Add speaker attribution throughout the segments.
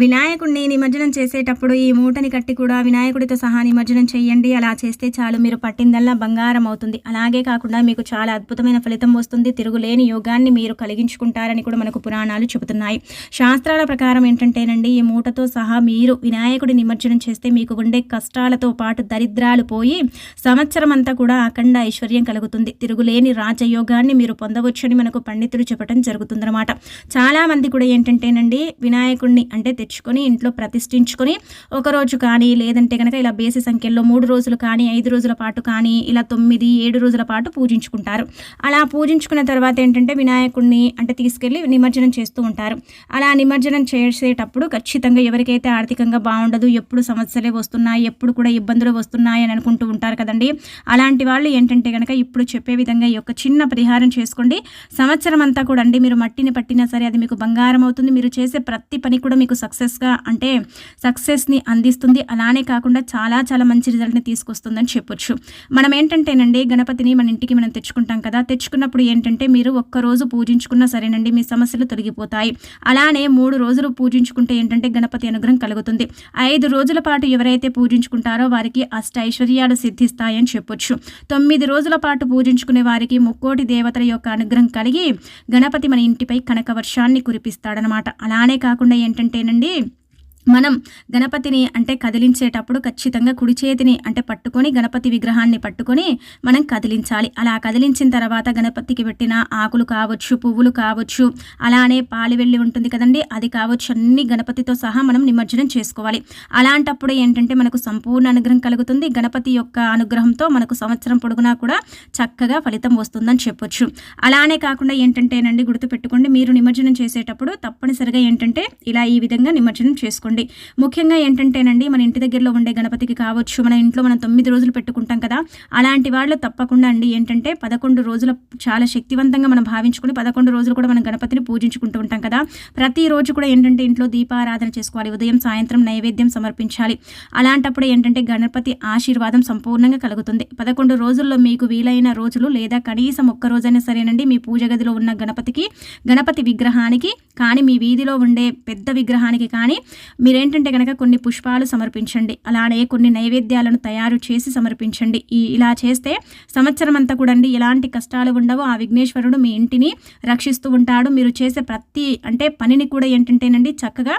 Speaker 1: వినాయకుడిని నిమజ్జనం చేసేటప్పుడు ఈ మూటని కట్టి కూడా వినాయకుడితో సహా నిమజ్జనం చేయండి అలా చేస్తే చాలు మీరు పట్టిందల్లా బంగారం అవుతుంది. అలాగే కాకుండా మీకు చాలా అద్భుతమైన ఫలితం వస్తుంది. తిరుగులేని యోగాన్ని మీరు కలిగించుకుంటారని కూడా మనకు పురాణాలు చెబుతున్నాయి. శాస్త్రాల ప్రకారం ఏంటంటేనండి ఈ మూటతో సహా మీరు వినాయకుడి నిమజ్జనం చేస్తే మీకు ఉండే కష్టాలతో పాటు దరిద్రాలు పోయి సంవత్సరం అంతా కూడా అఖండ ఐశ్వర్యం కలుగుతుంది. తిరుగులేని రాజయోగాన్ని మీరు పొందవచ్చని మనకు పండితులు చెప్పడం జరుగుతుందన్నమాట. చాలామంది కూడా ఏంటంటేనండి వినాయకుడిని అంటే తెచ్చుకొని ఇంట్లో ప్రతిష్ఠించుకొని ఒకరోజు కానీ లేదంటే కనుక ఇలా బేసి సంఖ్యలో మూడు రోజులు కానీ ఐదు రోజుల పాటు కానీ ఇలా తొమ్మిది ఏడు రోజుల పాటు పూజించుకుంటారు. అలా పూజించుకున్న తర్వాత ఏంటంటే వినాయకుడిని అంటే తీసుకెళ్ళి నిమజ్జనం చేస్తూ ఉంటారు. అలా నిమజ్జనం చేసేటప్పుడు ఖచ్చితంగా ఎవరికైతే ఆర్థికంగా బాగుండదు ఎప్పుడు సమస్యలే వస్తున్నాయి ఎప్పుడు కూడా ఇబ్బందులు వస్తున్నాయి అని అనుకుంటూ ఉంటారు కదండి. అలాంటి వాళ్ళు ఏంటంటే కనుక ఇప్పుడు చెప్పే విధంగా ఈ యొక్క చిన్న పరిహారం చేసుకోండి. సంవత్సరం అంతా కూడా అండి మీరు మట్టిని పట్టినా సరే అది మీకు బంగారం అవుతుంది. మీరు చేసే ప్రతి పని కూడా మీకు సక్సెస్గా అంటే సక్సెస్ని అందిస్తుంది. అలానే కాకుండా చాలా చాలా మంచి రిజల్ట్ని తీసుకొస్తుందని చెప్పొచ్చు. మనం ఏంటంటేనండి గణపతిని మన ఇంటికి మనం తెచ్చుకుంటాం కదా. తెచ్చుకున్నప్పుడు ఏంటంటే మీరు ఒక్కరోజు పూజించుకున్నా సరేనండి మీ సమస్యలు తొలగిపోతాయి. అలానే మూడు రోజులు పూజించుకుంటే ఏంటంటే గణపతి అనుగ్రహం కలుగుతుంది. ఐదు రోజుల పాటు ఎవరైతే పూజించుకుంటారో వారికి అష్ట ఐశ్వర్యాలు సిద్ధిస్తాయని చెప్పొచ్చు. తొమ్మిది రోజుల పాటు పూజించుకునే వారికి ముక్కోటి దేవతల యొక్క అనుగ్రహం కలిగి గణపతి మన ఇంటిపై కనక వర్షాన్ని కురిపిస్తాడనమాట. అలానే కాకుండా ఏంటంటేనండి చేసుకోండి మనం గణపతిని అంటే కదిలించేటప్పుడు ఖచ్చితంగా కుడి చేతిని అంటే పట్టుకొని గణపతి విగ్రహాన్ని పట్టుకొని మనం కదిలించాలి. అలా కదిలించిన తర్వాత గణపతికి పెట్టిన ఆకులు కావచ్చు పువ్వులు కావచ్చు అలానే పాలి వెళ్ళి ఉంటుంది కదండి అది కావచ్చు అన్ని గణపతితో సహా మనం నిమజ్జనం చేసుకోవాలి. అలాంటప్పుడు ఏంటంటే మనకు సంపూర్ణ అనుగ్రహం కలుగుతుంది. గణపతి యొక్క అనుగ్రహంతో మనకు సంవత్సరం పొడుగునా కూడా చక్కగా ఫలితం వస్తుందని చెప్పొచ్చు. అలానే కాకుండా ఏంటంటేనండి గుర్తుపెట్టుకోండి మీరు నిమజ్జనం చేసేటప్పుడు తప్పనిసరిగా ఏంటంటే ఇలా ఈ విధంగా నిమజ్జనం చేసుకోండి. ముఖ్యంగా ఏంటంటేనండి మన ఇంటి దగ్గరలో ఉండే గణపతికి కావచ్చు మన ఇంట్లో మనం తొమ్మిది రోజులు పెట్టుకుంటాం కదా అలాంటి వాళ్ళు తప్పకుండా అండి. ఏంటంటే పదకొండు రోజుల చాలా శక్తివంతంగా మనం భావించుకుని పదకొండు రోజులు కూడా మనం గణపతిని పూజించుకుంటూ ఉంటాం కదా. ప్రతిరోజు కూడా ఏంటంటే ఇంట్లో దీపారాధన చేసుకోవాలి ఉదయం సాయంత్రం నైవేద్యం సమర్పించాలి. అలాంటప్పుడు ఏంటంటే గణపతి ఆశీర్వాదం సంపూర్ణంగా కలుగుతుంది. పదకొండు రోజుల్లో మీకు వీలైన రోజులు లేదా కనీసం ఒక్క రోజైనా సరేనండి మీ పూజ గదిలో ఉన్న గణపతికి గణపతి విగ్రహానికి కానీ మీ వీధిలో ఉండే పెద్ద విగ్రహానికి కానీ మీరేంటంటే కనుక కొన్ని పుష్పాలు సమర్పించండి అలానే కొన్ని నైవేద్యాలను తయారు చేసి సమర్పించండి. ఈ ఇలా చేస్తే సంవత్సరం అంతా కూడా అండి ఎలాంటి కష్టాలు ఉండవు ఆ విఘ్నేశ్వరుడు మీ ఇంటిని రక్షిస్తూ ఉంటాడు. మీరు చేసే ప్రతి అంటే పనిని కూడా ఏంటంటేనండి చక్కగా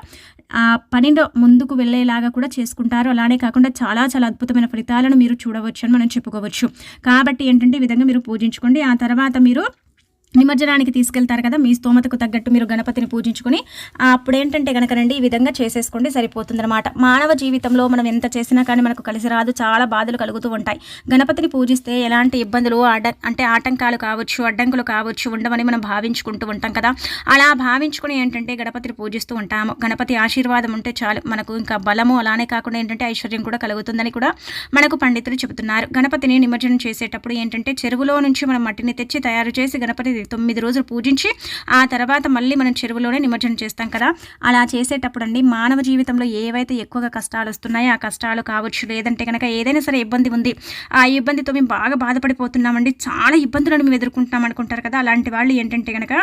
Speaker 1: ఆ పనిలో ముందుకు వెళ్ళేలాగా కూడా చేసుకుంటారు. అలానే కాకుండా చాలా చాలా అద్భుతమైన ఫలితాలను మీరు చూడవచ్చు అని మనం చెప్పుకోవచ్చు. కాబట్టి ఏంటంటే ఈ విధంగా మీరు పూజించుకోండి. ఆ తర్వాత మీరు నిమజ్జనానికి తీసుకెళ్తారు కదా మీ స్తోమతకు తగ్గట్టు మీరు గణపతిని పూజించుకొని అప్పుడు ఏంటంటే కనుక రండి ఈ విధంగా చేసేసుకోండి సరిపోతుందన్నమాట. మానవ జీవితంలో మనం ఎంత చేసినా కానీ మనకు కలిసి రాదు చాలా బాధలు కలుగుతూ ఉంటాయి. గణపతిని పూజిస్తే ఎలాంటి ఇబ్బందులు అడ్డ అంటే ఆటంకాలు కావచ్చు అడ్డంకులు కావచ్చు ఉండవని మనం భావించుకుంటూ ఉంటాం కదా. అలా భావించుకుని ఏంటంటే గణపతిని పూజిస్తూ ఉంటాము. గణపతి ఆశీర్వాదం ఉంటే చాలు మనకు ఇంకా బలము అలానే కాకుండా ఏంటంటే ఐశ్వర్యం కూడా కలుగుతుందని కూడా మనకు పండితులు చెబుతున్నారు. గణపతిని నిమజ్జనం చేసేటప్పుడు ఏంటంటే చెరువులో నుంచి మనం మట్టిని తెచ్చి తయారు చేసి గణపతి తొమ్మిది రోజులు పూజించి ఆ తర్వాత మళ్ళీ మనం చెరువులోనే నిమజ్జనం చేస్తాం కదా. అలా చేసేటప్పుడు అండి మానవ జీవితంలో ఏవైతే ఎక్కువగా కష్టాలు వస్తున్నాయో ఆ కష్టాలు కావచ్చు లేదంటే కనుక ఏదైనా సరే ఇబ్బంది ఉంది ఆ ఇబ్బందితో మేము బాగా బాధపడిపోతున్నామండి. చాలా ఇబ్బందులను మేము ఎదుర్కొంటున్నాం అనుకుంటారు కదా. అలాంటి వాళ్ళు ఏంటంటే కనుక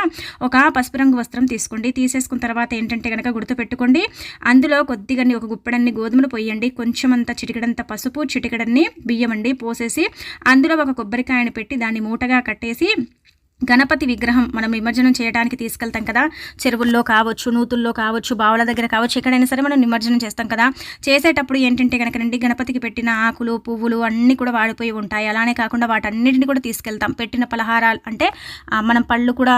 Speaker 1: ఒక పసుపు రంగు వస్త్రం తీసుకోండి తీసేసుకున్న తర్వాత ఏంటంటే కనుక గుర్తుపెట్టుకోండి అందులో కొద్దిగా ఒక గుప్పెడన్ని గోధుమలు పోయండి కొంచెం అంత చిటికడంత పసుపు చిటికడన్ని బియ్యం అండి పోసేసి అందులో ఒక కొబ్బరికాయను పెట్టి దాన్ని మూటగా కట్టేసి గణపతి విగ్రహం మనం నిమజ్జనం చేయడానికి తీసుకెళ్తాం కదా. చెరువుల్లో కావచ్చు నూతుల్లో కావచ్చు బావుల దగ్గర కావచ్చు ఎక్కడైనా సరే మనం నిమజ్జనం చేస్తాం కదా. చేసేటప్పుడు ఏంటంటే కనుక రండి గణపతికి పెట్టిన ఆకులు పువ్వులు అన్నీ కూడా వాడిపోయి ఉంటాయి. అలానే కాకుండా వాటన్నిటిని కూడా తీసుకెళ్తాం. పెట్టిన పలహారాలు అంటే మనం పళ్ళు కూడా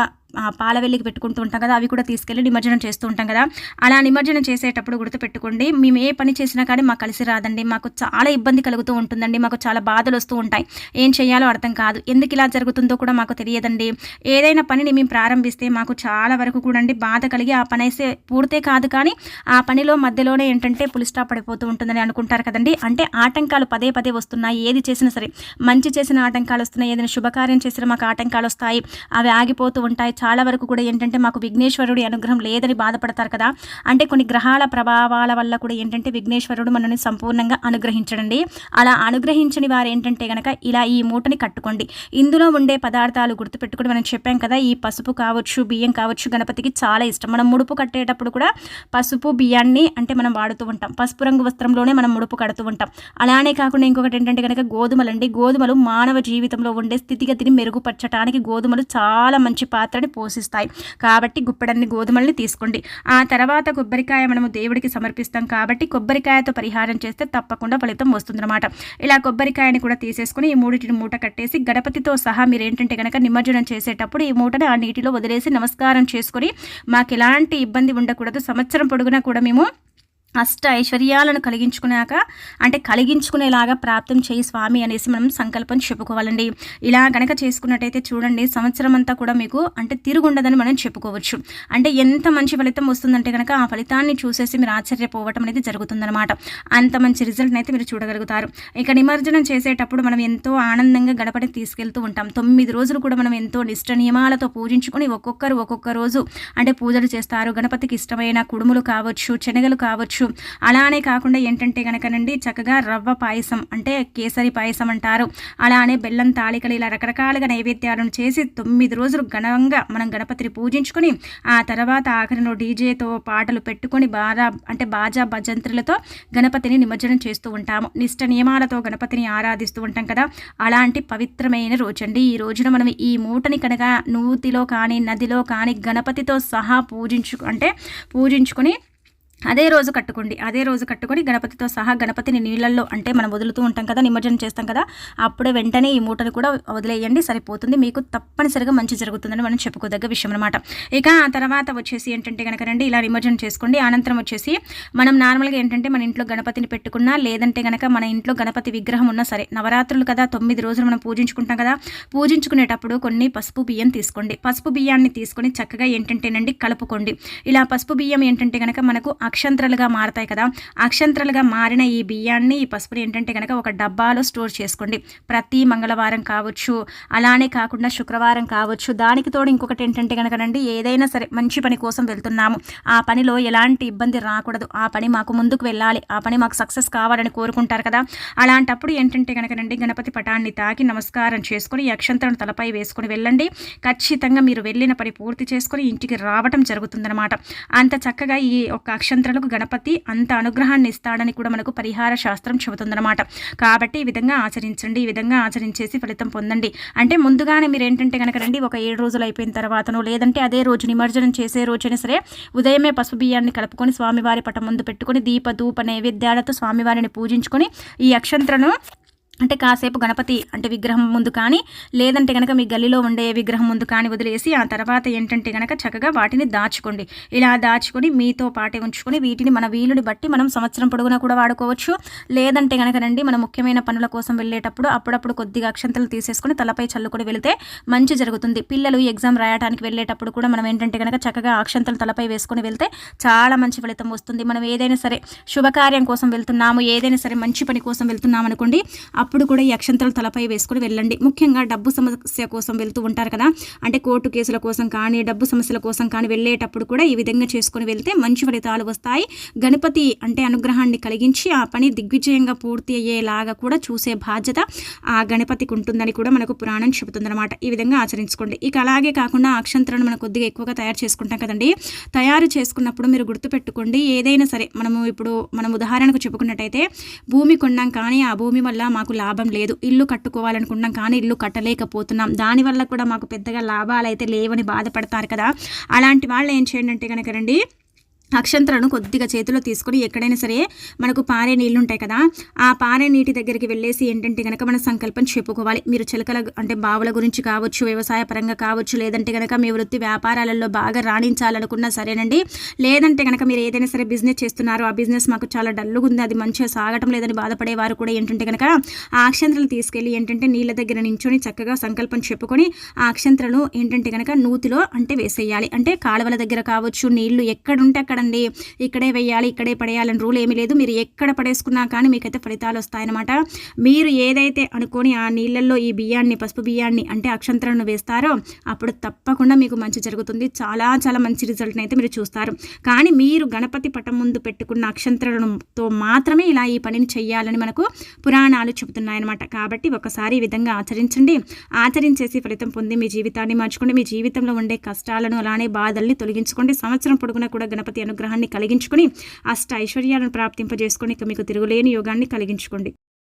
Speaker 1: పాలవెల్లికి పాల పెట్టుకుంటూ ఉంటాం కదా అవి కూడా తీసుకెళ్ళి నిమజ్జనం చేస్తూ ఉంటాం కదా. అలా నిమజ్జనం చేసేటప్పుడు గుర్తుపెట్టుకోండి మేము ఏ పని చేసినా కానీ మాకు కలిసి రాదండి మాకు చాలా ఇబ్బంది కలుగుతూ ఉంటుందండి మాకు చాలా బాధలు వస్తూ ఉంటాయి. ఏం చేయాలో అర్థం కాదు ఎందుకు ఇలా జరుగుతుందో కూడా మాకు తెలియదండి. ఏదైనా పనిని మేము ప్రారంభిస్తే మాకు చాలా వరకు కూడా అండి బాధ కలిగి ఆ పని అయితే పూర్తే కాదు కానీ ఆ పనిలో మధ్యలోనే ఏంటంటే పులిస్టా పడిపోతూ ఉంటుందని అనుకుంటారు కదండి. అంటే ఆటంకాలు పదే పదే వస్తున్నాయి ఏది చేసినా సరే. మంచి చేసిన ఆటంకాలు వస్తున్నాయి ఏదైనా శుభకార్యం చేసినా మాకు ఆటంకాలు వస్తాయి అవి ఆగిపోతూ ఉంటాయి చాలా వరకు కూడా ఏంటంటే మాకు విఘ్నేశ్వరుడి అనుగ్రహం లేదని బాధపడతారు కదా. అంటే కొన్ని గ్రహాల ప్రభావాల వల్ల కూడా ఏంటంటే విఘ్నేశ్వరుడు మనల్ని సంపూర్ణంగా అనుగ్రహించడండి. అలా అనుగ్రహించని వారు ఏంటంటే కనుక ఇలా ఈ మూటని కట్టుకోండి. ఇందులో ఉండే పదార్థాలు గుర్తుపెట్టుకుని మనం చెప్పాం కదా ఈ పసుపు కావచ్చు బియ్యం కావచ్చు గణపతికి చాలా ఇష్టం. మనం ముడుపు కట్టేటప్పుడు కూడా పసుపు బియ్యాన్ని అంటే మనం వాడుతూ ఉంటాం. పసుపు రంగు వస్త్రంలోనే మనం ముడుపు కడుతూ ఉంటాం. అలానే కాకుండా ఇంకొకటి ఏంటంటే కనుక గోధుమలండి. గోధుమలు మానవ జీవితంలో ఉండే స్థితిగతిని మెరుగుపరచడానికి గోధుమలు చాలా మంచి పాత్రని పోషిస్తాయి. కాబట్టి గుప్పెడన్ని గోధుమల్ని తీసుకోండి. ఆ తర్వాత కొబ్బరికాయ మనము దేవుడికి సమర్పిస్తాం కాబట్టి కొబ్బరికాయతో పరిహారం చేస్తే తప్పకుండా ఫలితం వస్తుందన్నమాట. ఇలా కొబ్బరికాయని కూడా తీసేసుకుని ఈ మూడింటిని మూట కట్టేసి గణపతితో సహా మీరు ఏంటంటే కనుక నిమజ్జనం చేసేటప్పుడు ఈ మూటను ఆ నీటిలో వదిలేసి నమస్కారం చేసుకొని మాకు ఎలాంటి ఇబ్బంది ఉండకూడదు సంవత్సరం పొడుగునా కూడా మేము అష్ట ఐశ్వర్యాలను కలిగించుకున్నాక అంటే కలిగించుకునేలాగా ప్రాప్తం చేయి స్వామి అనేసి మనం సంకల్పం చెప్పుకోవాలండి. ఇలా కనుక చేసుకున్నట్టయితే చూడండి సంవత్సరం అంతా కూడా మీకు అంటే తిరుగుండదని మనం చెప్పుకోవచ్చు. అంటే ఎంత మంచి ఫలితం వస్తుందంటే కనుక ఆ ఫలితాన్ని చూసేసి మీరు ఆశ్చర్యపోవటం అనేది జరుగుతుందన్నమాట. అంత మంచి రిజల్ట్ని అయితే మీరు చూడగలుగుతారు. ఇక నిమజ్జనం చేసేటప్పుడు మనం ఎంతో ఆనందంగా గడపని తీసుకెళ్తూ ఉంటాం. తొమ్మిది రోజులు కూడా మనం ఎంతో నిష్ట నియమాలతో పూజించుకొని ఒక్కొక్కరు ఒక్కొక్క రోజు అంటే పూజలు చేస్తారు. గణపతికి ఇష్టమైన కుడుములు కావచ్చు శనగలు కావచ్చు అలానే కాకుండా ఏంటంటే కనుకనండి చక్కగా రవ్వ పాయసం అంటే కేసరి పాయసం అంటారు. అలానే బెల్లం తాళికలు ఇలా రకరకాలుగా నైవేద్యాలను చేసి తొమ్మిది రోజులు ఘనంగా మనం గణపతిని పూజించుకొని ఆ తర్వాత ఆఖరిలో డీజేతో పాటలు పెట్టుకొని బాగా అంటే బాజా భజంత్రులతో గణపతిని నిమజ్జనం చేస్తూ ఉంటాము. నిష్ట నియమాలతో గణపతిని ఆరాధిస్తూ ఉంటాం కదా. అలాంటి పవిత్రమైన రోజండి. ఈ రోజున మనం ఈ మూటని కనుక నూతిలో కానీ నదిలో కానీ గణపతితో సహా పూజించు అంటే పూజించుకొని అదే రోజు కట్టుకోండి అదే రోజు కట్టుకొని గణపతితో సహా గణపతిని నీళ్ళల్లో అంటే మనం వదులుతూ ఉంటాం కదా నిమజ్జనం చేస్తాం కదా అప్పుడే వెంటనే ఈ మూటను కూడా వదిలేయండి సరిపోతుంది. మీకు తప్పనిసరిగా మంచి జరుగుతుందని మనం చెప్పుకోదగ్గ విషయం అనమాట ఇక ఆ తర్వాత వచ్చేసి ఏంటంటే కనుక రండి ఇలా నిమజ్జనం చేసుకోండి. అనంతరం వచ్చేసి మనం నార్మల్గా ఏంటంటే మన ఇంట్లో గణపతిని పెట్టుకున్నా లేదంటే కనుక మన ఇంట్లో గణపతి విగ్రహం ఉన్నా సరే నవరాత్రులు కదా తొమ్మిది రోజులు మనం పూజించుకుంటాం కదా పూజించుకునేటప్పుడు కొన్ని పసుపు బియ్యం తీసుకోండి. పసుపు బియ్యాన్ని తీసుకొని చక్కగా ఏంటంటేనండి కలుపుకోండి. ఇలా పసుపు బియ్యం ఏంటంటే కనుక మనకు అక్షంత్రలుగా మారతాయి కదా. అక్షంత్రలుగా మారిన ఈ బియ్యాన్ని ఈ పసుపుని ఏంటంటే కనుక ఒక డబ్బాలో స్టోర్ చేసుకోండి. ప్రతి మంగళవారం కావచ్చు అలానే కాకుండా శుక్రవారం కావచ్చు. దానికి తోడు ఇంకొకటి ఏంటంటే కనుకనండి ఏదైనా సరే మంచి పని కోసం వెళ్తున్నాము. ఆ పనిలో ఎలాంటి ఇబ్బంది రాకూడదు. ఆ పని మాకు ముందుకు వెళ్ళాలి. ఆ పని మాకు సక్సెస్ కావాలని కోరుకుంటారు కదా. అలాంటప్పుడు ఏంటంటే కనుకనండి గణపతి పటాన్ని తాకి నమస్కారం చేసుకొని ఈ తలపై వేసుకొని వెళ్ళండి. ఖచ్చితంగా మీరు వెళ్ళిన పని పూర్తి చేసుకుని ఇంటికి రావటం జరుగుతుందన్నమాట. అంత చక్కగా ఈ ఒక్క అక్ష నక్షత్రాలకు గణపతి అంత అనుగ్రహాన్ని ఇస్తాడని కూడా మనకు పరిహార శాస్త్రం చెబుతుందన్నమాట. కాబట్టి ఈ విధంగా ఆచరించండి ఈ విధంగా ఆచరించేసి ఫలితం పొందండి. అంటే ముందుగానే మీరు ఏంటంటే కనుక రండి ఒక ఏడు రోజులు అయిపోయిన తర్వాతను లేదంటే అదే రోజు నిమజ్జనం చేసే రోజైనా సరే ఉదయమే పసుపు బియ్యాన్ని కలుపుకొని స్వామివారి పటం ముందు పెట్టుకొని దీప ధూప నైవేద్యాలతో స్వామివారిని పూజించుకొని ఈ అక్షంత్రను అంటే కాసేపు గణపతి అంటే విగ్రహం ముందు కానీ లేదంటే కనుక మీ గల్లీలో ఉండే విగ్రహం ముందు కానీ వదిలేసి ఆ తర్వాత ఏంటంటే కనుక చక్కగా వాటిని దాచుకోండి. ఇలా దాచుకొని మీతో పాటే ఉంచుకొని వీటిని మన వీలుని బట్టి మనం సంవత్సరం పొడుగునా కూడా వాడుకోవచ్చు. లేదంటే కనుక రండి మన ముఖ్యమైన పనుల కోసం వెళ్ళేటప్పుడు అప్పుడప్పుడు కొద్దిగా అక్షంతలు తీసేసుకొని తలపై చల్లుకొని వెళితే మంచి జరుగుతుంది. పిల్లలు ఎగ్జామ్ రాయడానికి వెళ్ళేటప్పుడు కూడా మనం ఏంటంటే కనుక చక్కగా అక్షంతలు తలపై వేసుకొని వెళ్తే చాలా మంచి ఫలితం వస్తుంది. మనం ఏదైనా సరే శుభకార్యం కోసం వెళ్తున్నాము ఏదైనా సరే మంచి పని కోసం వెళ్తున్నాం అనుకోండి అప్పుడు కూడా ఈ అక్షంతలు తలపై వేసుకొని వెళ్ళండి. ముఖ్యంగా డబ్బు సమస్య కోసం వెళ్తూ ఉంటారు కదా. అంటే కోర్టు కేసుల కోసం కానీ డబ్బు సమస్యల కోసం కానీ వెళ్ళేటప్పుడు కూడా ఈ విధంగా చేసుకుని వెళ్తే మంచి ఫలితాలు వస్తాయి. గణపతి అంటే అనుగ్రహాన్ని కలిగించి ఆ పని దిగ్విజయంగా పూర్తి అయ్యేలాగా కూడా చూసే బాధ్యత ఆ గణపతికి ఉంటుందని కూడా మనకు పురాణం చెబుతుందన్నమాట. ఈ విధంగా ఆచరించుకోండి. ఇక అలాగే కాకుండా అక్షంతలను మనం కొద్దిగా ఎక్కువగా తయారు చేసుకుంటాం కదండి. తయారు చేసుకున్నప్పుడు మీరు గుర్తుపెట్టుకోండి. ఏదైనా సరే మనము ఇప్పుడు మనం ఉదాహరణకు చెప్పుకున్నట్టయితే భూమి కొన్నాం కానీ ఆ భూమి వల్ల మాకు లాభం లేదు. ఇల్లు కట్టుకోవాలనుకున్నాం కానీ ఇల్లు కట్టలేకపోతున్నాం. దానివల్ల కూడా మాకు పెద్దగా లాభాలు అయితే లేవని బాధపడతారు కదా. అలాంటి వాళ్ళు ఏం చేయండి అంటే కనుక రండి. అక్షంతలను కొద్దిగా చేతిలో తీసుకొని ఎక్కడైనా సరే మనకు పారే నీళ్ళు ఉంటాయి కదా ఆ పారే నీటి దగ్గరికి వెళ్ళేసి ఏంటంటే కనుక మన సంకల్పం చెప్పుకోవాలి. మీరు చిలకల అంటే బావుల గురించి కావచ్చు వ్యవసాయ పరంగా కావచ్చు లేదంటే కనుక మీ వృత్తి వ్యాపారాలలో బాగా రాణించాలనుకున్నా సరేనండి. లేదంటే కనుక మీరు ఏదైనా సరే బిజినెస్ చేస్తున్నారో ఆ బిజినెస్ మాకు చాలా డల్లుగా ఉంది అది మంచిగా సాగటం లేదని బాధపడేవారు కూడా ఏంటంటే కనుక ఆ అక్షంతలు తీసుకెళ్ళి ఏంటంటే నీళ్ళ దగ్గర నించొని చక్కగా సంకల్పం చెప్పుకొని ఆ అక్షంతలను ఏంటంటే కనుక నూతిలో అంటే వేసేయాలి. అంటే కాలువల దగ్గర కావచ్చు నీళ్ళు ఎక్కడుంటే అక్కడ ఎక్కడండి ఇక్కడే వేయాలి ఇక్కడే పడేయాలని రూల్ ఏమీ లేదు. మీరు ఎక్కడ పడేసుకున్నా కానీ మీకైతే ఫలితాలు వస్తాయన్నమాట. మీరు ఏదైతే అనుకొని ఆ నీళ్ళల్లో ఈ బియ్యాన్ని పసుపు బియ్యాన్ని అంటే అక్షంతలను వేస్తారో అప్పుడు తప్పకుండా మీకు మంచి జరుగుతుంది. చాలా చాలా మంచి రిజల్ట్ని అయితే మీరు చూస్తారు. కానీ మీరు గణపతి పటం ముందు పెట్టుకున్న అక్షంతరణతో మాత్రమే ఇలా ఈ పనిని చేయాలని మనకు పురాణాలు చెబుతున్నాయన్నమాట. కాబట్టి ఒకసారి ఈ విధంగా ఆచరించండి. ఆచరించేసి ఫలితం పొంది మీ జీవితాన్ని మార్చుకోండి. మీ జీవితంలో ఉండే కష్టాలను అలానే బాధల్ని తొలగించుకోండి. సంవత్సరం పొడుగునా కూడా గణపతి అనుగ్రహాన్ని కలిగించుకొని అష్ట ఐశ్వర్యాలను ప్రాప్తింపజేసుకొని ఇక మీకు తిరుగులేని యోగాన్ని కలిగించుకోండి.